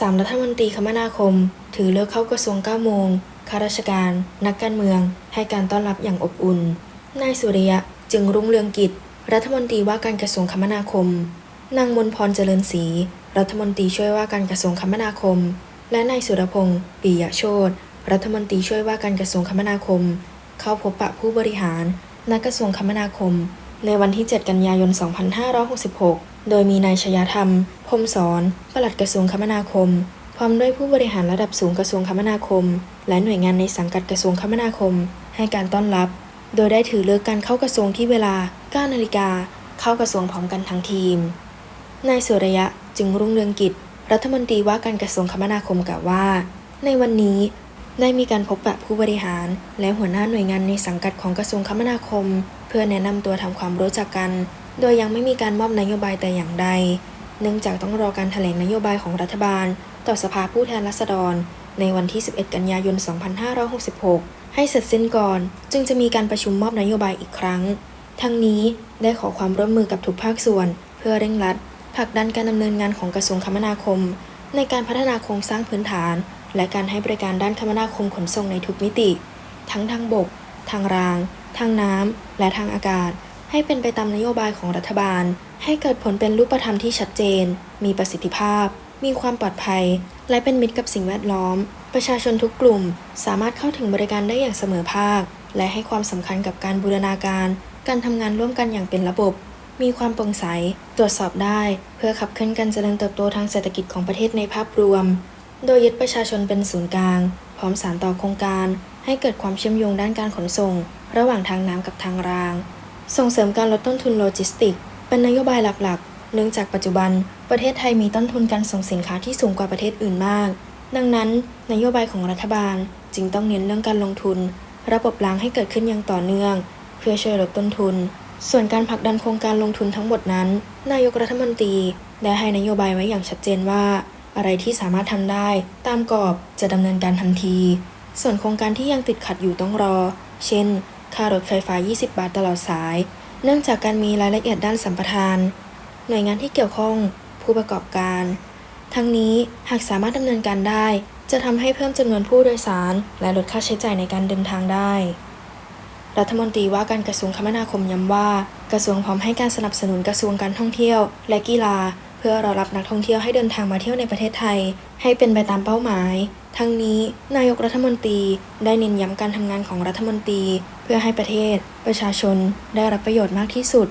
สามรัฐมนตรีคมนาคม ถือเลิกเข้ากระทรวง 9 โมง ข้าราชการ นักการเมือง ให้การต้อนรับอย่างอบอุ่น นายสุริยะจึงรุ่งเรืองกิจ รัฐมนตรีว่าการกระทรวงคมนาคม นางมนพรเจริญศรี รัฐมนตรีช่วยว่าการกระทรวงคมนาคม และนายสุรพงศ์ปิยะโชตรัฐมนตรีช่วยว่าการกระทรวงคมนาคม เข้าพบปะผู้บริหาร นักกระทรวงคมนาคม ในวันที่ 7 กันยายน 2566 โดยมีนายชยธรรมพรมสอนปลัดกระทรวงคมนาคม พร้อมด้วยผู้บริหารระดับสูงกระทรวงคมนาคม และหน่วยงานในสังกัดกระทรวงคมนาคม ให้การต้อนรับ โดยได้ถือเลิกการเข้ากระทรวงที่เวลา 9 นาฬิกา เข้ากระทรวงพร้อมกันทั้งทีม นายสุริยะจึงรุ่งเรืองกิจ รัฐมนตรีว่าการกระทรวงคมนาคมกล่าวว่า ในวันนี้ได้มีการพบปะผู้บริหาร และหัวหน้าหน่วยงานในสังกัดของกระทรวงคมนาคม พื่อแนะนำตัวทำความรู้จักกัน โดยยังไม่มีการมอบนโยบายแต่อย่างใด เนื่องจากต้องรอการแถลงนโยบายของรัฐบาล ต่อสภาผู้แทนราษฎร ในวันที่ 11 กันยายน 2566 ให้เสร็จสิ้นก่อน จึงจะมีการประชุมมอบนโยบายอีกครั้ง ทั้งนี้ได้ขอความร่วมมือกับทุกภาคส่วน เพื่อเร่งรัดผลักดันการดำเนินงานของกระทรวงคมนาคม ในการพัฒนาโครงสร้างพื้นฐาน และการให้บริการด้านคมนาคมขนส่งในทุกมิติ ทั้งทางบก ทางราง ทางน้ำ และทางอากาศ ให้เป็นไปตามนโยบายของรัฐบาล ให้เกิดผลเป็นรูปธรรมที่ชัดเจน มีประสิทธิภาพ มีความปลอดภัย และเป็นมิตรกับสิ่งแวดล้อม ประชาชนทุกกลุ่ม สามารถเข้าถึงบริการได้อย่างเสมอภาค และให้ความสำคัญกับการบูรณาการ การทำงานร่วมกันอย่างเป็นระบบ มีความโปร่งใส ตรวจสอบได้ เพื่อขับเคลื่อนการเจริญเติบโตทางเศรษฐกิจของประเทศในภาพรวม โดยยึดประชาชนเป็นศูนย์กลาง พร้อมสานต่อโครงการให้เกิดความเชื่อมโยงด้านการขนส่ง ระหว่างทางน้ำกับทางราง ส่งเสริมการลดต้นทุนโลจิสติก เป็นนโยบายหลักๆ เนื่องจากปัจจุบัน ประเทศไทยมีต้นทุนการส่งสินค้าที่สูงกว่าประเทศอื่นมาก ดังนั้น นโยบายของรัฐบาลจึงต้องเน้นเรื่องการลงทุน ระบบรางให้เกิดขึ้นอย่างต่อเนื่อง เพื่อช่วยลดต้นทุน ส่วนการผลักดันโครงการลงทุนทั้งหมดนั้น นายกรัฐมนตรีได้ให้นโยบายไว้อย่างชัดเจนว่า อะไรที่สามารถทำได้ ตามกรอบจะดำเนินการทันที ส่วนโครงการที่ยังติดขัดอยู่ต้องรอ เช่น ค่ารถไฟฟ้า 20 บาทตลอดสาย เนื่องจากการมีรายละเอียดด้านสัมปทาน หน่วยงานที่เกี่ยวข้องผู้ประกอบการ ทั้งนี้หากสามารถดำเนินการได้ จะทำให้เพิ่มจำนวนผู้โดยสาร และลดค่าใช้จ่ายในการเดินทางได้ รัฐมนตรีว่าการกระทรวงคมนาคมย้ำว่า กระทรวงพร้อมให้การสนับสนุนกระทรวงการท่องเที่ยว และกีฬา เพื่อรอรับนักท่องเที่ยวให้เดินทางมาเที่ยวในประเทศไทย ให้เป็นไปตามเป้าหมาย ทั้งนี้นายกรัฐมนตรีได้เน้นย้ำการทำงานของรัฐมนตรี เพื่อให้ประเทศ ประชาชนได้รับประโยชน์มากที่สุด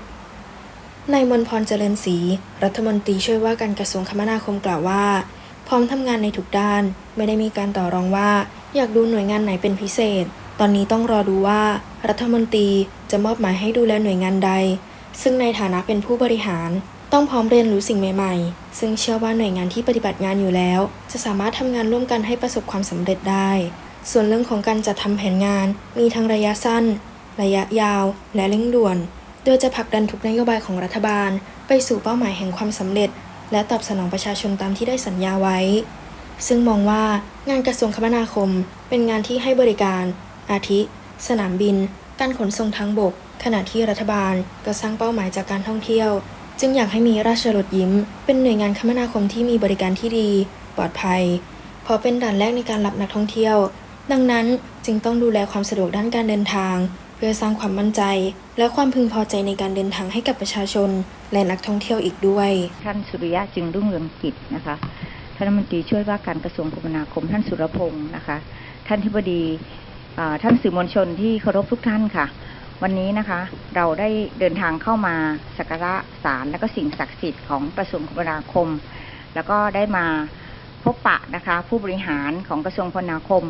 นายมนพรเจริญศรีรัฐมนตรีช่วยว่าการกระทรวงคมนาคมกล่าวว่า พร้อมทำงานในทุกด้าน ไม่ได้มีการต่อรองว่า อยากดูหน่วยงานไหนเป็นพิเศษ ตอนนี้ต้องรอดูว่า รัฐมนตรีจะมอบหมายให้ดูแลหน่วยงานใด ซึ่งในฐานะเป็นผู้บริหาร ต้องพร้อมเรียนรู้สิ่งใหม่ๆ ซึ่งเชื่อว่าหน่วยงานที่ปฏิบัติงานอยู่แล้ว จะสามารถทำงานร่วมกันให้ประสบความสำเร็จได้ ส่วนเรื่องของการจัดทำแผนงาน มีทั้งระยะสั้น ระยะยาว และเร่งด่วน โดยจะผลักดันทุกนโยบายของรัฐบาล ไปสู่เป้าหมายแห่งความสำเร็จ และตอบสนองประชาชนตามที่ได้สัญญาไว้ ซึ่งมองว่างานกระทรวงคมนาคม เป็นงานที่ให้บริการ อาทิ สนามบิน การขนส่งทางบก ขณะที่รัฐบาลก็สร้างเป้าหมายจากการท่องเที่ยว จึงอยากให้มีราชรถยิ้ม เป็นหน่วยงานคมนาคมที่มีบริการที่ดี ปลอดภัย เพราะเป็นด่านแรกในการรับนักท่องเที่ยว ดังนั้นจึงต้องดูแลความสะดวกด้านการเดินทาง เพื่อสร้างความมั่นใจ และความพึงพอใจในการเดินทางให้กับประชาชน และนักท่องเที่ยวอีกด้วย ท่านสุริยะจึงรุ่งเรืองกิจนะคะท่านรัฐมนตรีช่วยว่าการกระทรวงคมนาคมท่านสุรพงศ์นะคะ ท่านทิบดีท่านสื่อมวลชนที่เคารพทุกท่านค่ะ วันนี้นะคะ เราได้เดินทางเข้ามาสักการะศาลและก็สิ่งศักดิ์สิทธิ์ของกระทรวงคมนาคม แล้วก็ได้มาพบปะนะคะ ผู้บริหารของกระทรวงคมนาคม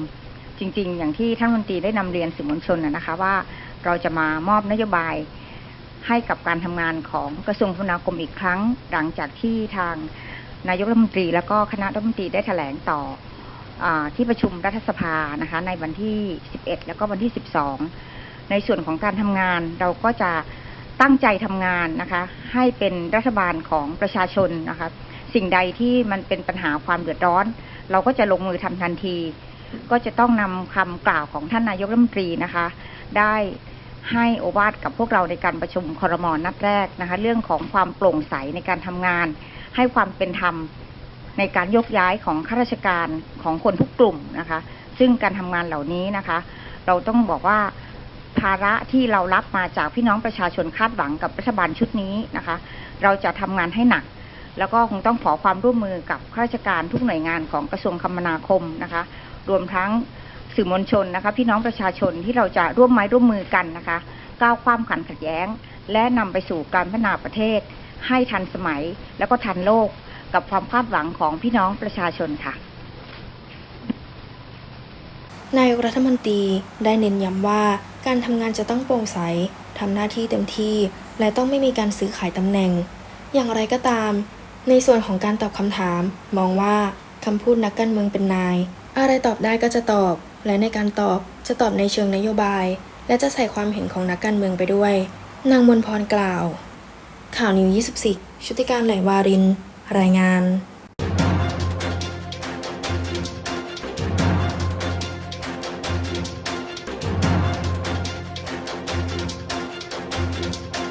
จริง ๆ อย่างที่ท่านรัฐมนตรีได้นำเรียนสื่อมวลชนนะคะว่าเราจะมามอบนโยบายให้กับการทำงานของกระทรวงคมนาคมอีกครั้ง หลังจากที่ทางนายกรัฐมนตรี แล้วก็คณะรัฐมนตรีได้แถลงต่ออที่ประชุมรัฐสภานะคะในวันที่ 11 แล้วก็วันที่ 12 ในส่วนของการทำงานเราก็จะตั้งใจทำงานนะคะ ให้เป็นรัฐบาลของประชาชนนะคะ สิ่งใดที่มันเป็นปัญหาความเดือดร้อน เราก็จะลงมือทำทันที ก็จะต้องนำคำกล่าวของท่านนายกรัฐมนตรีนะคะ ได้ให้โอวาทกับพวกเราในการประชุมคอรมอนัดแรกนะคะ เรื่องของความโปร่งใสในการทำงาน ให้ความเป็นธรรมในการยกย้ายของข้าราชการของคนทุกกลุ่มนะคะ ซึ่งการทำงานเหล่านี้นะคะ เราต้องบอกว่า ภาระที่เรารับมาจากพี่น้องประชาชนคาดหวังกับรัฐบาลชุดนี้นะคะ เราจะทำงานให้หนัก แล้วก็คงต้องขอความร่วมมือกับข้าราชการทุกหน่วยงานของกระทรวงคมนาคมนะคะ รวมทั้งสื่อมวลชนนะคะ พี่น้องประชาชนที่เราจะร่วมไม้ร่วมมือกันนะคะ ก้าวความขันขัดแย้ง และนำไปสู่การพัฒนาประเทศ ให้ทันสมัย แล้วก็ทันโลก กับความคาดหวังของพี่น้องประชาชนค่ะ นายกรัฐมนตรีได้เน้นย้ำว่าการทำงานจะต้องโปร่งใสทำหน้าที่เต็มที่ และต้องไม่มีการซื้อขายตำแหน่ง อย่างไรก็ตาม ในส่วนของการตอบคำถาม มองว่าคำพูดนักการเมืองเป็นนาย อะไรตอบได้ก็จะตอบ และในการตอบจะตอบในเชิงนโยบาย และจะใส่ความเห็นของนักการเมืองไปด้วย นางมนพรกล่าว ข่าวนิว 24 ชุติการไหลวาริน รายงาน